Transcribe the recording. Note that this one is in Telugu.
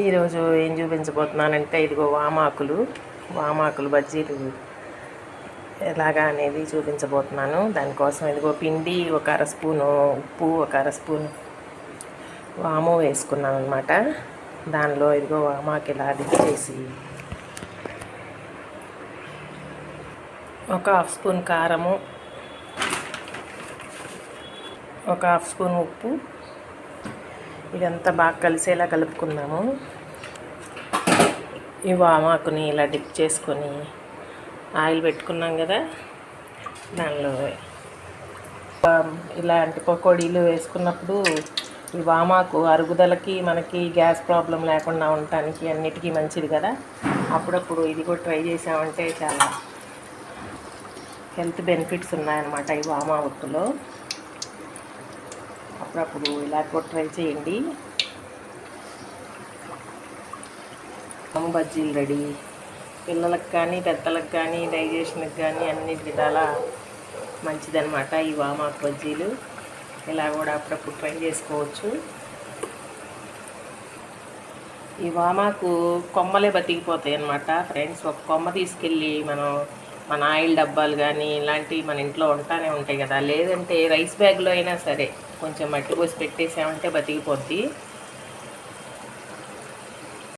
ఈరోజు ఏం చూపించబోతున్నానంటే ఇదిగో వామాకులు వామాకులు బజ్జీలు ఎలాగా అనేది చూపించబోతున్నాను. దానికోసం ఇదిగో పిండి ఒక అర స్పూను ఉప్పు ఒక అర స్పూన్ వాము వేసుకున్నాను అనమాట దానిలో ఇదిగో వామాకు ఇలా చేసి ఒక హాఫ్ స్పూన్ కారము ఒక హాఫ్ స్పూన్ ఉప్పు ఇదంతా బాగా కలిసేలా కలుపుకుందాము. ఈ వామాకుని ఇలా డిప్ చేసుకొని ఆయిల్ పెట్టుకున్నాం కదా దానిలో ఇలాంటి పకోడీలు వేసుకున్నప్పుడు ఈ వామాకు అరుగుదలకి మనకి గ్యాస్ ప్రాబ్లం లేకుండా ఉండటానికి అన్నిటికీ మంచిది కదా. అప్పుడప్పుడు ఇది కూడా ట్రై చేసామంటే చాలా హెల్త్ బెనిఫిట్స్ ఉన్నాయన్నమాట ఈ వామాకులో అప్పుడప్పుడు ఇలా కూడా ట్రై చేయండి. అమ్మ బజ్జీలు రెడీ. పిల్లలకు కానీ పెద్దలకు కానీ డైజెషన్కి కానీ అన్ని విధాల మంచిదన్నమాట ఈ వామాకు బజ్జీలు. ఇలా కూడా అప్పుడప్పుడు ట్రై చేసుకోవచ్చు. ఈ వామాకు కొమ్మలే బతికిపోతాయి అన్నమాట ఫ్రెండ్స్ ఒక కొమ్మ తీసుకెళ్ళి మనం మన ఆయిల్ డబ్బాలు కానీ ఇలాంటివి మన ఇంట్లో ఉంటానే ఉంటాయి కదా. లేదంటే రైస్ బ్యాగ్లో అయినా సరే కొంచెం మట్టి పోసి పెట్టేసామంటే బతికిపోద్ది.